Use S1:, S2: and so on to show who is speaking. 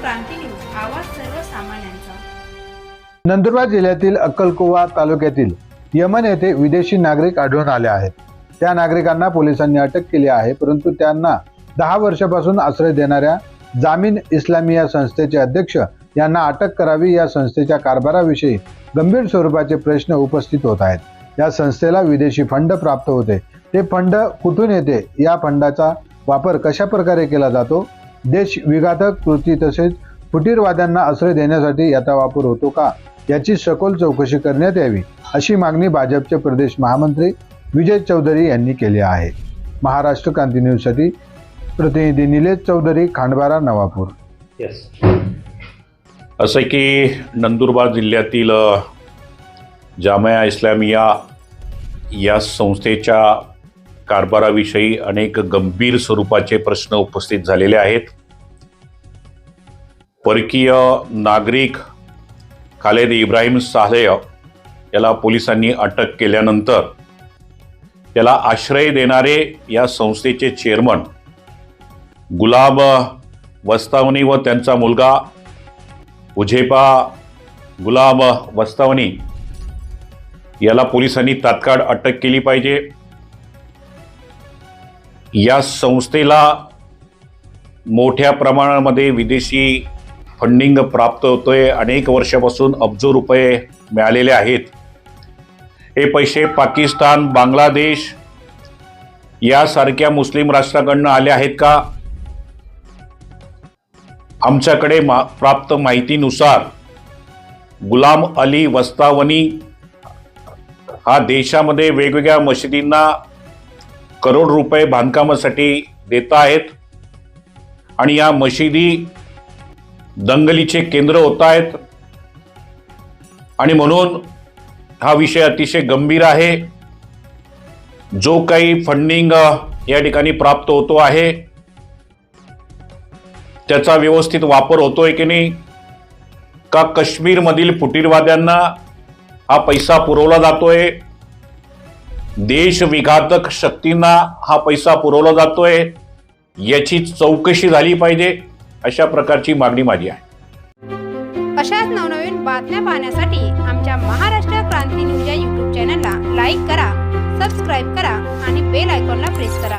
S1: क्रांती news आवाज सर्वसामान्यांचा.
S2: नंदुरबार जिल्ह्यातील अक्कलकोवा तालुक्यातील यमन येथे विदेशी नागरिक आढळून आले आहेत. त्या नागरिकांना पोलिसांनी अटक केली आहे परंतु त्यांना दहा वर्षापासून आश्रय देणाऱ्या जामीन इस्लामिया संस्थेचे अध्यक्ष यांना अटक करावी या संस्थेच्या कारभाराविषयी गंभीर स्वरूपाचे प्रश्न उपस्थित होत आहेत. या संस्थेला विदेशी फंड प्राप्त होते. ते फंड कुठून येते? या फंडाचा वापर कशा प्रकारे केला जातो? देश विघातक कृती तसेच फुटीरवाद्यांना आश्रय देण्यासाठी याचा वापर होतो का? याची सखोल चौकशी करण्यात यावी अशी मागणी भाजपचे प्रदेश महामंत्री विजय चौधरी यांनी केली आहे. महाराष्ट्र क्रांती न्यूजसाठी प्रतिनिधी निलेश चौधरी खांडबारा नवापूर.
S3: Yes. असं की नंदुरबार जिल्ह्यातील जामया इस्लामिया या संस्थेच्या कारभाराविषयी अनेक गंभीर स्वरूपाचे प्रश्न उपस्थित झालेले आहेत. परकीय नागरिक खालेद इब्राहिम सालेह याला पोलिसांनी अटक केल्यानंतर त्याला आश्रय देणारे या संस्थेचे चेअरमन गुलाब वस्तावनी व त्यांचा मुलगा उझेपा गुलाम वस्तावनी याला पोलिसांनी तात्काळ अटक केली पाहिजे. या संस्थेला मोठ्या प्रमाणामध्ये विदेशी फंडिंग प्राप्त होतोय. अनेक वर्षापासून अब्जो रुपये मिळालेले आहेत. हे पैसे पाकिस्तान बांगलादेश यासारख्या मुस्लिम राष्ट्राकडनं आले आहेत का? आमच्याकडे मा प्राप्त माहितीनुसार गुलाम अली वस्तावनी हा देशामध्ये वेगवेगळ्या मशिदींना करोड रुपये बांधकामासाठी देत आहेत. आणि या मशिदी दंगलीचे केंद्र होत आहेत. आणि म्हणून हा विषय अतिशय गंभीर आहे. जो काही फंडिंग या ठिकाणी प्राप्त होतो आहे. त्याचा व्यवस्थित वापर होतोय की नाही? का काश्मीरमधील फुटीरवाद्यांना हा पैसा पुरवला जातोय? देश विघातक शक्तींना हा पैसा पुरवला जातोय याची चौकशी झाली पाहिजे अशा प्रकारची मागणी माझी आहे.
S1: अशाच नवनवीन बातम्या पाहण्यासाठी आमच्या महाराष्ट्र क्रांती न्यूज या यूट्यूब चॅनलला लाईक करा सबस्क्राईब करा आणि बेल आयकॉनला प्रेस करा.